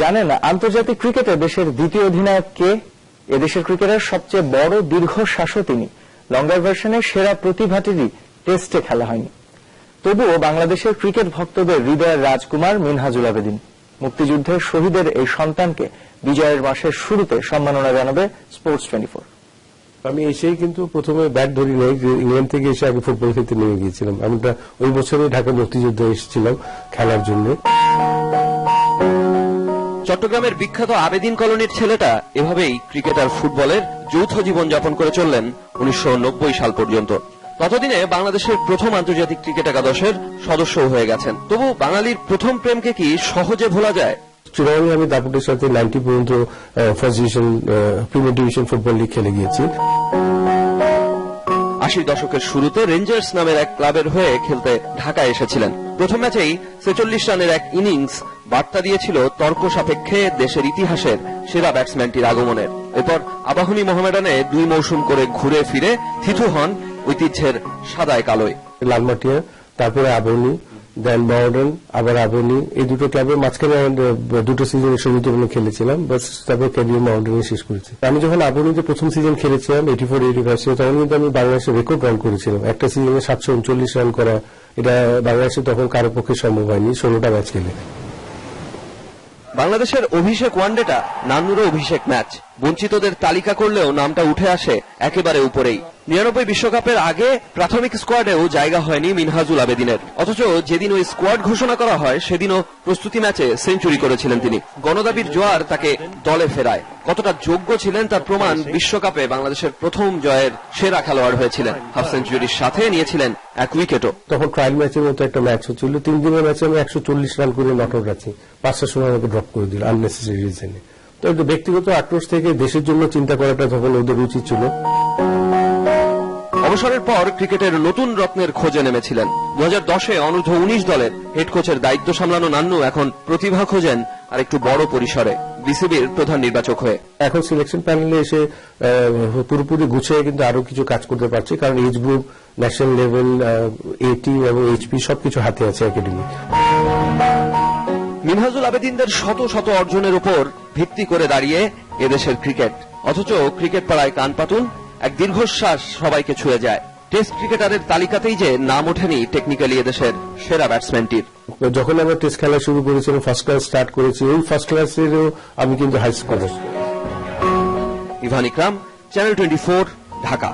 জানেন আন্তর্জাতিক ক্রিকেটে দেশের দ্বিতীয় অধিনায়ক কে? এদেশের ক্রিকেটের সবচেয়ে বড় দীর্ঘশ্বাসও তিনি। লঙ্গার ভার্সনে সেরা প্রতিভাটিরই টেস্টে খেলা হয়নি। তবুও বাংলাদেশের ক্রিকেট ভক্তদের হৃদয়ের রাজকুমার মিনহাজুল আবেদিন। মুক্তিযুদ্ধের শহীদের এই সন্তানকে বিজয়ের মাসের শুরুতে সম্মাননা জানাবে স্পোর্টস টোয়েন্টি ফোর আমি এসেই কিন্তু প্রথমে ব্যাট ধরি নাই, যে ইংল্যান্ড থেকে এসে আগে ফুটবল খেলতে নেমে গিয়েছিলাম। আমি ওই বছরে ঢাকা মুক্তিযুদ্ধে এসেছিলাম খেলার জন্য। চট্টগ্রামের বিখ্যাত আবেদিন কলোনির ছেলেটা এভাবেই ক্রিকেটার ফুটবলের যৌথ জীবন যাপন করে চললেন উনিশশো নব্বই সাল পর্যন্ত। ততদিনে বাংলাদেশের প্রথম আন্তর্জাতিক ক্রিকেট একাদশের সদস্য হয়ে গেছেন। তবু বাঙালির প্রথম প্রেমকে কি সহজে ভোলা যায়? চিরাঙ্গে আমি দাপুটের সাথে নাইনটি পর্যন্ত first division premier division football league খেলে গিয়েছি। আশির দশকের শুরুতে রেঞ্জার্স নামের এক ক্লাবের হয়ে খেলতে ঢাকায় এসেছিলেন। প্রথম ম্যাচেই ছেচল্লিশ রানের এক ইনিংস বার্তা দিয়েছিল তর্ক সাপেক্ষে দেশের ইতিহাসের সেরা ব্যাটসম্যানটির আগমনের এরপর আবাহনী মোহামেডানে দুই মৌসুম করে ঘুরে ফিরে থিথু হন ঐতিহ্যের সাদায় কালোয়। লালমাটিয়া, তারপরে আবনি দেন মডার্ন আবার আবনি এই দুটো ক্লাবের মাঝখানে দুটো শুরুতে আমি খেলেছিলাম বাস তারপর ক্যারিয়ার মডার্নে শেষ করেছি। আমি যখন আবনিতে প্রথম সিজন খেলেছিলাম এইটি ফোর এইটি ফাইভ তখন কিন্তু আমি বাংলাদেশের রেকর্ড রান করেছিলাম। একটা সিজনে সাতশো উনচল্লিশ রান করা, এটা বাংলাদেশে তখন কারও পক্ষে সম্ভব হয়নি, ষোলোটা ম্যাচ খেলে। বাংলাদেশের অভিষেক ওয়ানডেটা নান্নুরও অভিষেক ম্যাচ বঞ্চিতদের তালিকা করলেও নামটা উঠে আসে একেবারে উপরেই। নিরানব্বই বিশ্বকাপের আগে প্রাথমিক স্কোয়াডেও জায়গা হয়নি মিনহাজুল আবেদিনের। অথচ যেদিন ওই স্কোয়াড ঘোষণা করা হয়, সেদিনও প্রস্তুতি ম্যাচে সেঞ্চুরি করেছিলেন তিনি। গণদাবির জোয়ার তাকে দলে ফেরায়। কতটা যোগ্য ছিলেন তার প্রমাণ বিশ্বকাপে বাংলাদেশের প্রথম জয়ের সেরা খেলোয়াড় হয়েছিলেন। হাফ সেঞ্চুরির সাথে নিয়েছিলেন এক উইকেটও। তখন ট্রায়াল ম্যাচের মতো একটা ম্যাচ হচ্ছিল। তিন দিনের ম্যাচে আমি একশো চল্লিশ রান করে নট আউট আছি। পাঁচটার সময় আমাকে ড্রপ করে দিল আননেসেসারি রিজনে তো একটু ব্যক্তিগত আক্রোশ থেকে দেশের জন্য চিন্তা করাটা তখন ওদের উচিত ছিল। অবসরের পর ক্রিকেটের নতুন রত্নের খোঁজে নেমেছিলেন। দু হাজার দশে অনূর্ধ্ব উনিশ দলের হেড কোচের দায়িত্ব সামলানো নান্নু এখন প্রতিভা খোঁজেন আর একটু বড় পরিসরে বিসিবির প্রধান নির্বাচক হয়ে। এখন সিলেকশন প্যানেলে এসে পুরোপুরি গুছিয়ে কিন্তু আরও কিছু কাজ করতে পারছি কারণ এজ গ্রুপ ন্যাশনাল লেভেল এটি এবং এইচপি সবকিছু হাতে আছে একাডেমি মিনহাজুল আবেদিনদের শত শত অর্জনের উপর ভিত্তি করে দাঁড়িয়ে এদেশের ক্রিকেট। অথচ ক্রিকেট পাড়ায় কান পাতুন এক দীর্ঘশ্বাস সবাইকে ছুঁয়ে যায়। টেস্ট ক্রিকেটারের তালিকাতেই যে নাম ওঠেনি টেকনিক্যালি এদেশের সেরা ব্যাটসম্যানটির যখন আমরা টেস্ট খেলা শুরু করেছিলাম ফার্স্ট ক্লাস স্টার্ট করেছি ওই ফার্স্ট ক্লাসেরও আমি কিন্তু high score Ivan Ikram channel twenty Dhaka.